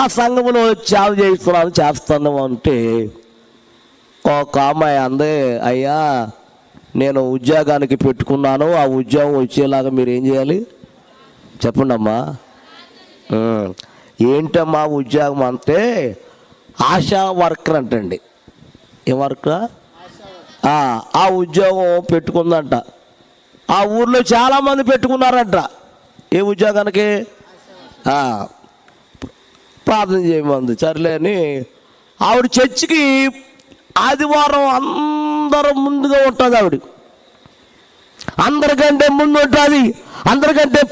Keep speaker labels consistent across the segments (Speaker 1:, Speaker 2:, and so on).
Speaker 1: ఆ సంఘములో సేవ చేస్తున్నాను చేస్తున్నాం అంటే ఒక అమ్మాయి అందే అయ్యా నేను ఉద్యోగానికి పెట్టుకున్నాను ఆ ఉద్యోగం వచ్చేలాగా మీరు ఏం చేయాలి? చెప్పండి అమ్మా ఏంటమ్మా ఉద్యోగం అంటే ఆశా వర్కర్ అంటండి. ఏ వర్క్ ఆ ఉద్యోగం పెట్టుకుందంట. ఆ ఊర్లో చాలామంది పెట్టుకున్నారంట. ఏ ఉద్యోగానికి? ప్రార్థన చేయమంది. సర్లే అని ఆవిడ చర్చికి ఆదివారం అందరం ముందుగా ఉంటుంది ఆవిడ. అందరికంటే ముందు ఉంటుంది అందరికంటే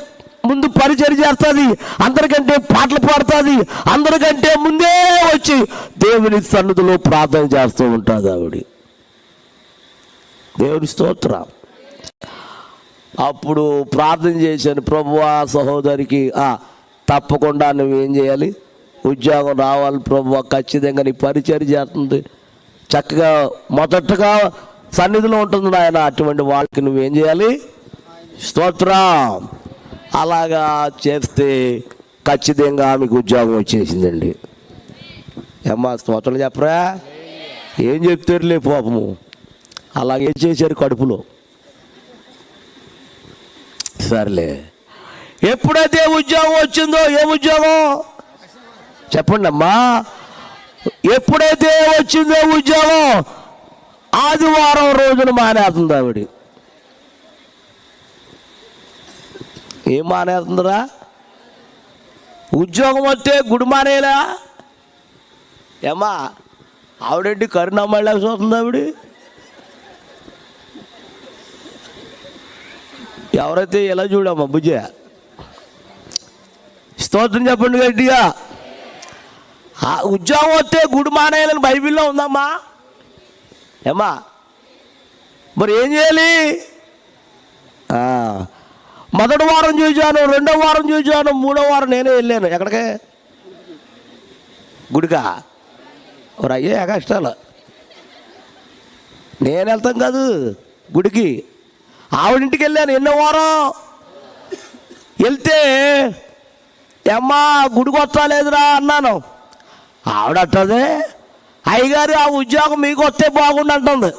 Speaker 1: ముందు పరిచయం చేస్తుంది అందరికంటే పాటలు పాడుతుంది అందరికంటే ముందే వచ్చి దేవుని సన్నిధిలో ప్రార్థన చేస్తూ ఉంటుంది ఆవిడ. దేవుని స్తోత్ర. అప్పుడు ప్రార్థన చేశాను ప్రభు ఆ సహోదరికి తప్పకుండా తప్పకుండా నువ్వేం చేయాలి? ఉద్యోగం రావాలి ప్రభు ఖచ్చితంగా నీ పరిచయం చేస్తుంది. చక్కగా మొదటగా సన్నిధిలో ఉంటుంది నాయన అటువంటి వాళ్ళకి నువ్వేం చేయాలి? స్తోత్రం. అలాగా చేస్తే ఖచ్చితంగా ఆమెకు ఉద్యోగం వచ్చేసిందండి. ఏమ్మా స్తోత్రం చెప్పరా? ఏం చెప్తారులే పాపము. అలాగే చేశారు కడుపులో? సర్లే. ఎప్పుడైతే ఉద్యోగం వచ్చిందో ఏ ఉద్యోగం? చెప్పండి అమ్మా ఎప్పుడైతే వచ్చిందో ఉద్యోగం ఆదివారం రోజున మానేస్తుంది ఆవిడ. ఏం మానేస్తుందిరా? ఉద్యోగం వస్తే గుడి మానేలా? ఏమ్మా ఆవిడేంటి కరుణమ్మళ్ళ చూస్తుంది ఆవిడ? ఎవరైతే ఎలా చూడమ్మా బుజ్జ? స్తోత్రం చెప్పండి గట్టిగా. ఆ ఉద్యోగం వస్తే గుడి మానేయాలని బైబిల్లో ఉందమ్మా. ఏమా మరి ఏం చేయాలి? మొదటి వారం చూశాను రెండో వారం చూశాను మూడో వారం నేనే వెళ్ళాను. ఎక్కడికి? గుడికా? మరి అయ్యే కష్టాలు. నేను వెళ్తాం కాదు గుడికి. ఆవిడింటికి వెళ్ళాను ఎన్నో వారం. వెళ్తే అమ్మా గుడికి వస్తా లేదురా అన్నాను. ఆవిడ అట్టదే అయ్యగారు ఆ ఉద్యోగం మీకు వస్తే బాగుండు అంటుంది.